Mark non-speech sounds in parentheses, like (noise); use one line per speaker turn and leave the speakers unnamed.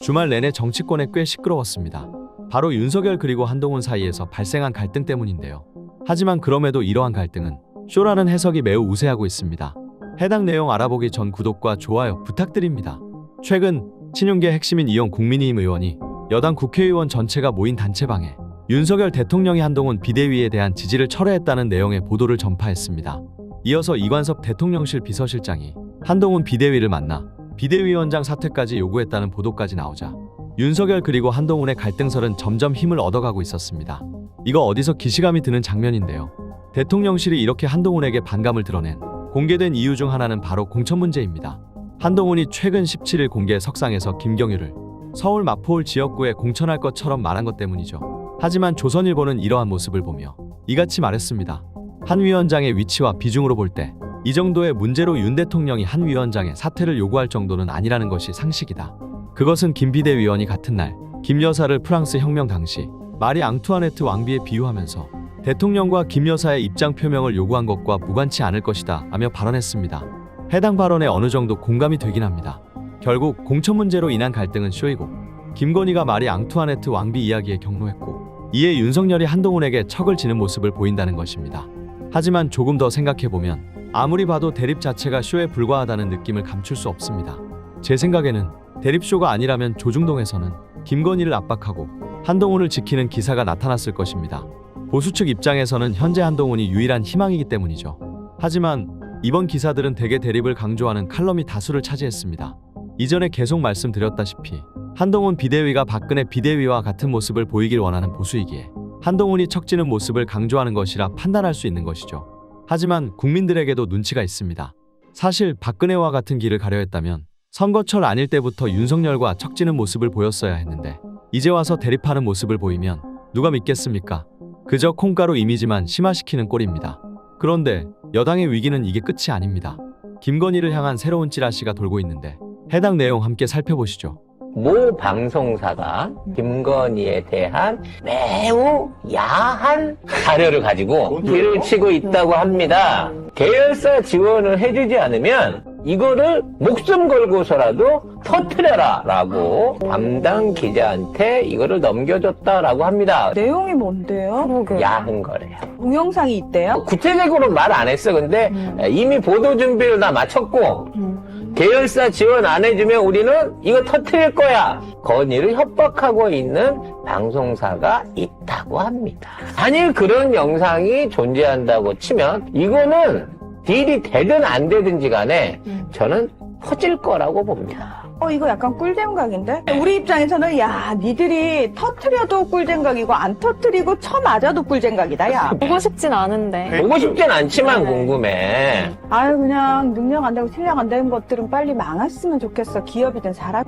주말 내내 정치권에 꽤 시끄러웠습니다. 바로 윤석열 그리고 한동훈 사이에서 발생한 갈등 때문인데요. 하지만 그럼에도 이러한 갈등은 쇼라는 해석이 매우 우세하고 있습니다. 해당 내용 알아보기 전 구독과 좋아요 부탁드립니다. 최근 친윤계 핵심인 이용 국민의힘 의원이 여당 국회의원 전체가 모인 단체방에 윤석열 대통령이 한동훈 비대위에 대한 지지를 철회했다는 내용의 보도를 전파했습니다. 이어서 이관섭 대통령실 비서실장이 한동훈 비대위를 만나 비대위원장 사퇴까지 요구했다는 보도까지 나오자 윤석열 그리고 한동훈의 갈등설은 점점 힘을 얻어가고 있었습니다. 이거 어디서 기시감이 드는 장면인데요. 대통령실이 이렇게 한동훈에게 반감을 드러낸 공개된 이유 중 하나는 바로 공천 문제입니다. 한동훈이 최근 17일 공개 석상에서 김경유를 서울 마포울 지역구에 공천할 것처럼 말한 것 때문이죠. 하지만 조선일보는 이러한 모습을 보며 이같이 말했습니다. 한 위원장의 위치와 비중으로 볼 때 이 정도의 문제로 윤 대통령이 한 위원장의 사퇴를 요구할 정도는 아니라는 것이 상식이다. 그것은 김 비대위원이 같은 날 김 여사를 프랑스 혁명 당시 마리 앙투아네트 왕비에 비유하면서 대통령과 김 여사의 입장 표명을 요구한 것과 무관치 않을 것이다 하며 발언했습니다. 해당 발언에 어느 정도 공감이 되긴 합니다. 결국 공천 문제로 인한 갈등은 쇼이고 김건희가 마리 앙투아네트 왕비 이야기에 경로했고 이에 윤석열이 한동훈에게 척을 지는 모습을 보인다는 것입니다. 하지만 조금 더 생각해보면 아무리 봐도 대립 자체가 쇼에 불과하다는 느낌을 감출 수 없습니다. 제 생각에는 대립쇼가 아니라면 조중동에서는 김건희를 압박하고 한동훈을 지키는 기사가 나타났을 것입니다. 보수 측 입장에서는 현재 한동훈이 유일한 희망이기 때문이죠. 하지만 이번 기사들은 대개 대립을 강조하는 칼럼이 다수를 차지했습니다. 이전에 계속 말씀드렸다시피 한동훈 비대위가 박근혜 비대위와 같은 모습을 보이길 원하는 보수이기에 한동훈이 척지는 모습을 강조하는 것이라 판단할 수 있는 것이죠. 하지만 국민들에게도 눈치가 있습니다. 사실 박근혜와 같은 길을 가려 했다면 선거철 아닐 때부터 윤석열과 척지는 모습을 보였어야 했는데 이제 와서 대립하는 모습을 보이면 누가 믿겠습니까? 그저 콩가루 이미지만 심화시키는 꼴입니다. 그런데 여당의 위기는 이게 끝이 아닙니다. 김건희를 향한 새로운 찌라시가 돌고 있는데 해당 내용 함께 살펴보시죠.
모 방송사가 김건희에 대한 매우 야한 자료를 가지고 길을 치고 있다고 합니다. 계열사 지원을 해주지 않으면 이거를 목숨 걸고서라도 터트려라 라고 담당 기자한테 이거를 넘겨줬다라고 합니다.
내용이 뭔데요?
야한 거래요.
동영상이 있대요?
구체적으로 말 안 했어. 근데 이미 보도 준비를 다 마쳤고 계열사 지원 안 해주면 우리는 이거 터트릴 거야. 건의를 협박하고 있는 방송사가 있다고 합니다. 만일 그런 영상이 존재한다고 치면 이거는 딜이 되든 안 되든지 간에 저는 퍼질 거라고 봅니다.
어, 이거 약간 꿀잼 각인데? 우리 입장에서는, 야, 니들이 터트려도 꿀잼 각이고, 안 터트리고 쳐맞아도 꿀잼 각이다, 야. (laughs)
보고 싶진 않은데.
보고 싶진 않지만 궁금해.
아유, 그냥 능력 안 되고 실력 안 되는 것들은 빨리 망했으면 좋겠어. 기업이든 사람